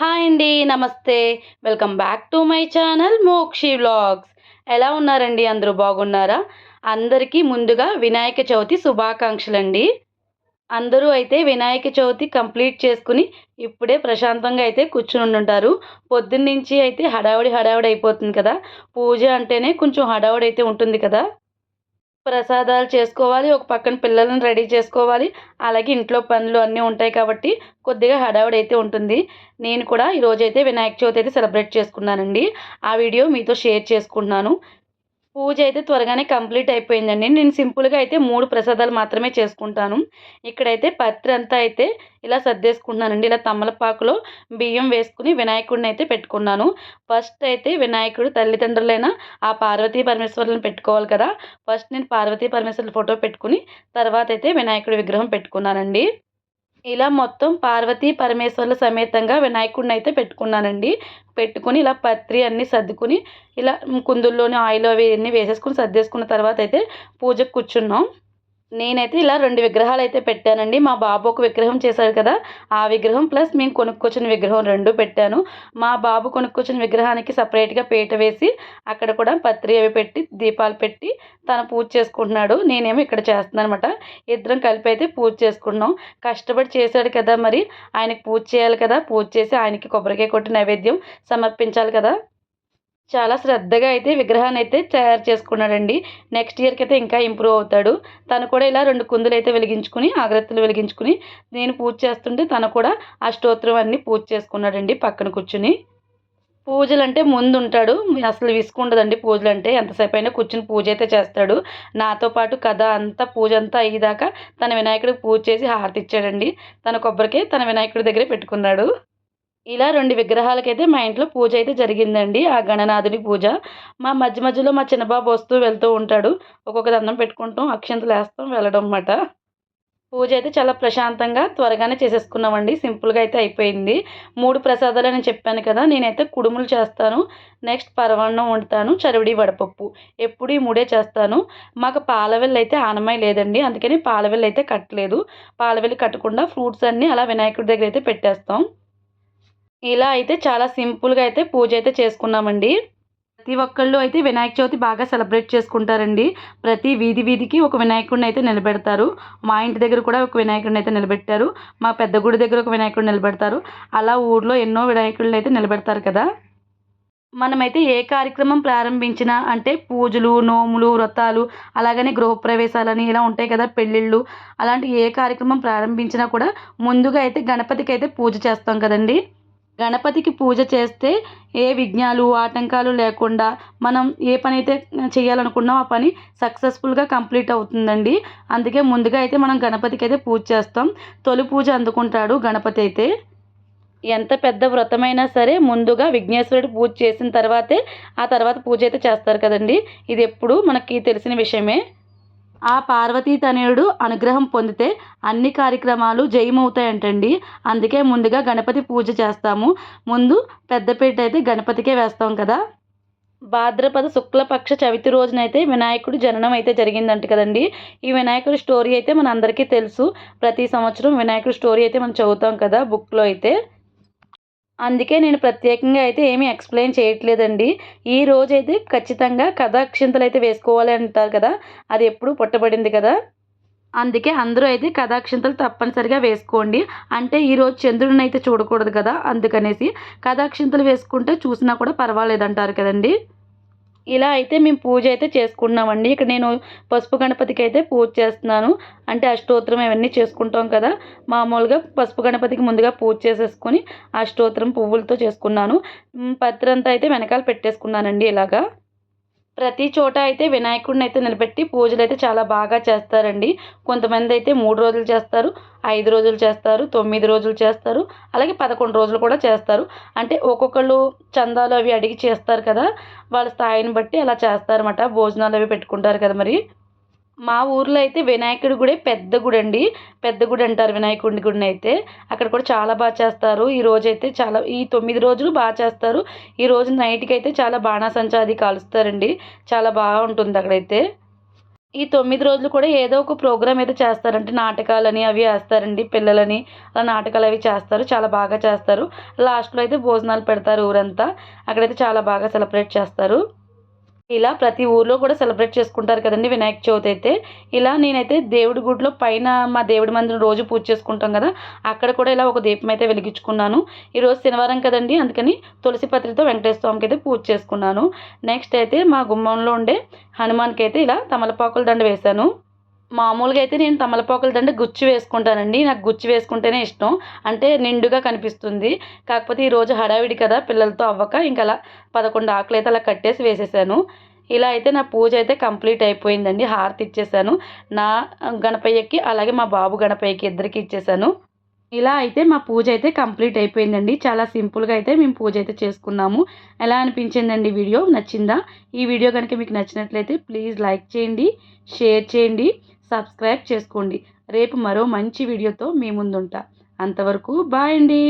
Hi అండి నమస్తే. Welcome back to my channel Mokshi vlogs. ఎలా ఉన్నారండి? అందరూ బాగున్నారా? అందరికీ ముందుగా వినాయక చవితి శుభాకాంక్షలు అండి అందరూ అయితే వినాయక చవితి కంప్లీట్ చేసుకుని ఇప్పుడే ప్రశాంతంగా అయితే కూర్చుని ఉంటారు పొద్దున్నుంచి అయితే హడావుడి హడావుడి అయిపోతుంది కదా. పూజ అంటేనే కొంచెం హడావుడి అయితే ఉంటుంది కదా. ప్రసాదాలు చేసుకోవాలి ఒక పక్కన పిల్లలను రెడీ చేసుకోవాలి. అలాగే ఇంట్లో పనులు అన్నీ ఉంటాయి కాబట్టి కొద్దిగా హడావుడి అయితే ఉంటుంది. నేను కూడా ఈరోజైతే వినాయక చవితి అయితే సెలబ్రేట్ చేసుకున్నానండి. ఆ వీడియో మీతో షేర్ చేసుకుంటున్నాను. పూజ అయితే త్వరగానే కంప్లీట్ అయిపోయిందండి. నేను సింపుల్గా అయితే మూడు ప్రసాదాలు మాత్రమే చేసుకుంటాను. ఇక్కడైతే పత్రి అంతా అయితే ఇలా సర్దేసుకుంటున్నానండి. ఇలా తమ్మలపాకులో బియ్యం వేసుకుని వినాయకుడిని అయితే పెట్టుకున్నాను. ఫస్ట్ అయితే వినాయకుడు తల్లిదండ్రులైన ఆ పార్వతీ పరమేశ్వరులను పెట్టుకోవాలి కదా! ఫస్ట్ నేను పార్వతీ పరమేశ్వరుల ఫోటో పెట్టుకుని తర్వాత అయితే వినాయకుడి విగ్రహం పెట్టుకున్నానండి. ఇలా మొత్తం పార్వతీ పరమేశ్వర్ల సమేతంగా వినాయకుడిని అయితే పెట్టుకున్నానండి పెట్టుకుని ఇలా పత్రి అన్నీ సర్దుకుని ఇలా కుందుల్లోని ఆయిల్ అవి అన్నీ వేసేసుకుని సర్దేసుకున్న తర్వాత అయితే పూజకు కూర్చున్నాం. నేనైతే ఇలా రెండు విగ్రహాలు అయితే పెట్టానండి. మా బాబు ఒక విగ్రహం చేశాడు కదా ఆ విగ్రహం ప్లస్ మేము కొనుక్కొచ్చిన విగ్రహం రెండు పెట్టాను. మా బాబు కొనుక్కొచ్చిన విగ్రహానికి సపరేట్గా పీట వేసి అక్కడ కూడా పత్రి అవి పెట్టి దీపాలు పెట్టి తను పూజ చేసుకుంటున్నాడు. నేనేమో ఇక్కడ చేస్తున్నాను అనమాట ఇద్దరం కలిపి అయితే పూజ చేసుకుంటున్నాం. కష్టపడి చేశాడు కదా మరి. ఆయనకు పూజ చేయాలి కదా. పూజ చేసి ఆయనకి కొబ్బరికాయ కొట్టి నైవేద్యం సమర్పించాలి కదా. చాలా శ్రద్ధగా అయితే విగ్రహాన్ని అయితే తయారు చేసుకున్నాడండి. నెక్స్ట్ ఇయర్కి అయితే ఇంకా ఇంప్రూవ్ అవుతాడు. తను కూడా ఇలా రెండు కుందులు అయితే వెలిగించుకుని ఆగ్రత్తలు వెలిగించుకుని నేను పూజ చేస్తుంటే తను కూడా ఆ స్తోత్రం అన్నీ పూజ చేసుకున్నాడండి పక్కన కూర్చుని. పూజలు అంటే ముందు ఉంటాడు. అసలు విసుకుండదండి పూజలు అంటే ఎంతసేపు అయినా కూర్చుని పూజ అయితే చేస్తాడు. నాతో పాటు కథ అంతా పూజ అంతా అయ్యేదాకా తన వినాయకుడికి పూజ చేసి హారతి ఇచ్చాడండి. తన కొబ్బరికే తన వినాయకుడి దగ్గరే పెట్టుకున్నాడు. ఇలా రెండు విగ్రహాలకైతే మా ఇంట్లో పూజ అయితే జరిగిందండి ఆ గణనాథుని పూజ. మా మధ్య మధ్యలో మా చిన్నబాబు వస్తూ వెళ్తూ ఉంటాడు. ఒక్కొక్క దండం పెట్టుకుంటాం అక్షంతలు వేస్తాం వెళ్ళడం అన్నమాట. పూజ అయితే చాలా ప్రశాంతంగా త్వరగానే చేసేసుకున్నామండి. సింపుల్గా అయితే అయిపోయింది. మూడు ప్రసాదాలు నేను చెప్పాను కదా నేనైతే కుడుములు చేస్తాను నెక్స్ట్ పరవన్నం వండుతాను చరివిడి వడపప్పు. ఎప్పుడు ఈ మూడే చేస్తాను. మాకు పాలవెల్లు అయితే ఆనమై లేదండి అందుకని పాలవెల్లు అయితే కట్టలేదు. పాలవెల్లి కట్టకుండా ఫ్రూట్స్ అన్నీ అలా వినాయకుడి దగ్గర అయితే పెట్టేస్తాం. ఇలా అయితే చాలా సింపుల్గా అయితే పూజ అయితే చేసుకున్నామండి. ప్రతి ఒక్కళ్ళు అయితే వినాయక చవితి బాగా సెలబ్రేట్ చేసుకుంటారండి. ప్రతి వీధి వీధికి ఒక వినాయకుడిని అయితే నిలబెడతారు. మా ఇంటి దగ్గర కూడా ఒక వినాయకుడిని అయితే నిలబెట్టారు. మా పెద్ద గుడి దగ్గర ఒక వినాయకుడిని నిలబెడతారు. అలా ఊర్లో ఎన్నో వినాయకుడిని అయితే నిలబెడతారు కదా! మనమైతే ఏ కార్యక్రమం ప్రారంభించినా అంటే పూజలు నోములు వ్రతాలు అలాగనే గృహప్రవేశాలని ఇలా ఉంటాయి కదా పెళ్ళిళ్ళు అలాంటి ఏ కార్యక్రమం ప్రారంభించినా కూడా ముందుగా అయితే గణపతికి అయితే పూజ చేస్తాం కదండి. గణపతికి పూజ చేస్తే ఏ విఘ్నాలు ఆటంకాలు లేకుండా మనం ఏ పని అయితే చేయాలనుకున్నామో ఆ పని సక్సెస్ఫుల్గా కంప్లీట్ అవుతుందండి. అందుకే ముందుగా అయితే మనం గణపతికి అయితే పూజ చేస్తాం. తొలి పూజ అందుకుంటాడు గణపతి అయితే. ఎంత పెద్ద వ్రతమైనా సరే ముందుగా విఘ్నేశ్వరుడు పూజ చేసిన తర్వాతే ఆ తర్వాత పూజ అయితే చేస్తారు కదండి. ఇది ఎప్పుడు మనకి తెలిసిన విషయమే. ఆ పార్వతీ తనయుడు అనుగ్రహం పొందితే అన్ని కార్యక్రమాలు జయమవుతాయంటండి. అందుకే ముందుగా గణపతి పూజ చేస్తాము. ముందు పెద్దపీట అయితే గణపతికే వేస్తాం కదా. భాద్రపద శుక్లపక్ష చవితి రోజునైతే వినాయకుడి జననం అయితే జరిగిందంట కదండి. ఈ వినాయకుడి స్టోరీ అయితే మన అందరికీ తెలుసు. ప్రతి సంవత్సరం వినాయకుడి స్టోరీ అయితే మనం చదువుతాం కదా బుక్లో అయితే. అందుకే నేను ప్రత్యేకంగా అయితే ఏమీ ఎక్స్ప్లెయిన్ చేయట్లేదండి. ఈ రోజు అయితే ఖచ్చితంగా కథాక్షింతలు అయితే వేసుకోవాలి అంటారు కదా అది ఎప్పుడు పుట్టబడింది కదా. అందుకే అందరూ అయితే కథాక్షింతలు తప్పనిసరిగా వేసుకోండి. అంటే ఈరోజు చంద్రుడిని అయితే చూడకూడదు కదా అందుకనేసి కథాక్షింతలు వేసుకుంటే చూసినా కూడా పర్వాలేదంటారు కదండి. ఇలా అయితే మేము పూజ అయితే చేసుకున్నామండి ఇక్కడ నేను పసుపు గణపతికి అయితే పూజ చేస్తున్నాను. అంటే అష్టోత్తరం ఇవన్నీ చేసుకుంటాం కదా. మామూలుగా పసుపు గణపతికి ముందుగా పూజ చేసేసుకొని అష్టోత్తరం పువ్వులతో చేసుకున్నాను. పత్రంతా అయితే వెనకాల పెట్టేసుకున్నానండి ఇలాగా. ప్రతి చోట అయితే వినాయకుడిని అయితే నిలబెట్టి పూజలు అయితే చాలా బాగా చేస్తారండి. కొంతమంది అయితే మూడు రోజులు చేస్తారు ఐదు రోజులు చేస్తారు తొమ్మిది రోజులు చేస్తారు అలాగే పదకొండు రోజులు కూడా చేస్తారు. అంటే ఒక్కొక్కళ్ళు చందాలు అవి అడిగి చేస్తారు కదా వాళ్ళ స్థాయిని బట్టి అలా చేస్తారన్నమాట. భోజనాలు అవి పెట్టుకుంటారు కదా మరి. మా ఊర్లో అయితే వినాయకుడి గుడి పెద్ద గుడి అండి పెద్ద గుడి అంటారు వినాయకుడి గుడిని అయితే. అక్కడ కూడా చాలా బాగా చేస్తారు. ఈ రోజు అయితే చాలా ఈ తొమ్మిది రోజులు బాగా చేస్తారు. ఈ రోజు నైట్కి అయితే చాలా బాణాసంచా అది కాలుస్తారండి. చాలా బాగుంటుంది అక్కడైతే. ఈ తొమ్మిది రోజులు కూడా ఏదో ఒక ప్రోగ్రామ్ అయితే చేస్తారంటే నాటకాలని అవి వేస్తారండి పిల్లలని. అలా నాటకాలు అవి చేస్తారు. చాలా బాగా చేస్తారు. లాస్ట్లో అయితే భోజనాలు పెడతారు ఊరంతా. అక్కడైతే చాలా బాగా సెలబ్రేట్ చేస్తారు. ఇలా ప్రతి ఊర్లో కూడా సెలబ్రేట్ చేసుకుంటారు కదండి వినాయక చవితి అయితే. ఇలా నేనైతే దేవుడి గుడిలో పైన మా దేవుడి మందిరం రోజు పూజ చేసుకుంటాం కదా అక్కడ కూడా ఇలా ఒక దీపం అయితే వెలిగించుకున్నాను. ఈరోజు శనివారం కదండి అందుకని తులసి పత్రితో వెంకటేశ్వర స్వామికి అయితే పూజ చేసుకున్నాను. నెక్స్ట్ అయితే మా గుమ్మంలో ఉండే హనుమాన్కి అయితే ఇలా తమలపాకుల దండ వేశాను. మామూలుగా అయితే నేను తమలపాకుల దండ గుచ్చి వేసుకుంటానండి. నాకు గుచ్చి వేసుకుంటేనే ఇష్టం. అంటే నిండుగా కనిపిస్తుంది. కాకపోతే ఈరోజు హడావిడి కదా పిల్లలతో అవ్వక ఇంకా అలా పదకొండు ఆకులు అయితే అలా కట్టేసి వేసేసాను. ఇలా అయితే నా పూజ అయితే కంప్లీట్ అయిపోయిందండి. హారతి ఇచ్చేసాను. నా గణపయ్యకి అలాగే మా బాబు గణపయ్యకి ఇద్దరికి ఇచ్చేసాను. ఇలా అయితే మా పూజ అయితే కంప్లీట్ అయిపోయిందండి. చాలా సింపుల్గా అయితే మేము పూజ అయితే చేసుకున్నాము. ఎలా అనిపించిందండి వీడియో? నచ్చిందా? ఈ వీడియో కనుక మీకు నచ్చినట్లయితే ప్లీజ్ లైక్ చేయండి షేర్ చేయండి. సబ్స్క్రైబ్ చేసుకోండి. రేపు మరో మంచి వీడియోతో మీ ముందుంటా. అంతవరకు బాయ్ అండి.